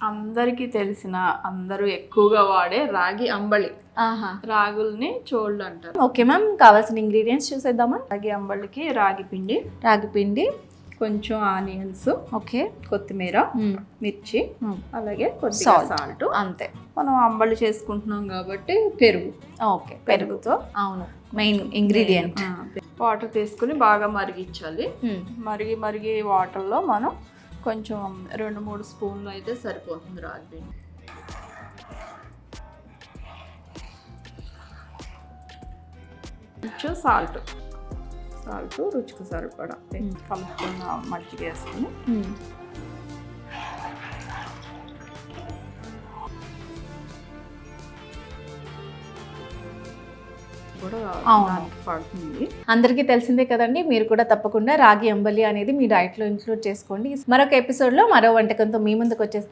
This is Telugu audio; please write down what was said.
అందరికీ తెలిసిన అందరూ ఎక్కువగా వాడే రాగి అంబలి. ఆహా. రాగుల్ని చోళ్ళు అంటారు. ఓకే మ్యామ్ కావాల్సిన ఇంగ్రీడియంట్స్ చూసేద్దామా? రాగి అంబలికి రాగి పిండి రాగి పిండి. కొంచెం ఆనియన్స్ ఓకే. కొత్తిమీర మిర్చి అలాగే Salt. సాల్ట్. అంతే. మనం అంబలి చేసుకుంటున్నాం కాబట్టి పెరుగు. ఓకే పెరుగుతో. అవును మెయిన్ ఇంగ్రీడియంట్. వాటర్ తీసుకుని బాగా మరిగించాలి. మరిగి మరిగి వాటర్లో మనం కొంచెం రెండు మూడు స్పూన్లు అయితే సరిపోతుంది రాగి పిండి. కొంచెం సాల్ట్. సాల్ట్ రుచికి సరిపడా. కలుపుకున్న మజ్జిగ వేసుకుని. కూడా పడుతుంది. అందరికీ తెలిసిందే కదండి మీరు కూడా తప్పకుండా రాగి అంబలి అనేది మీ డైట్లో ఇంక్లూడ్ చేసుకోండి. మరొక ఎపిసోడ్లో మరో వంటకంతో మీ ముందుకు వచ్చేస్తాం.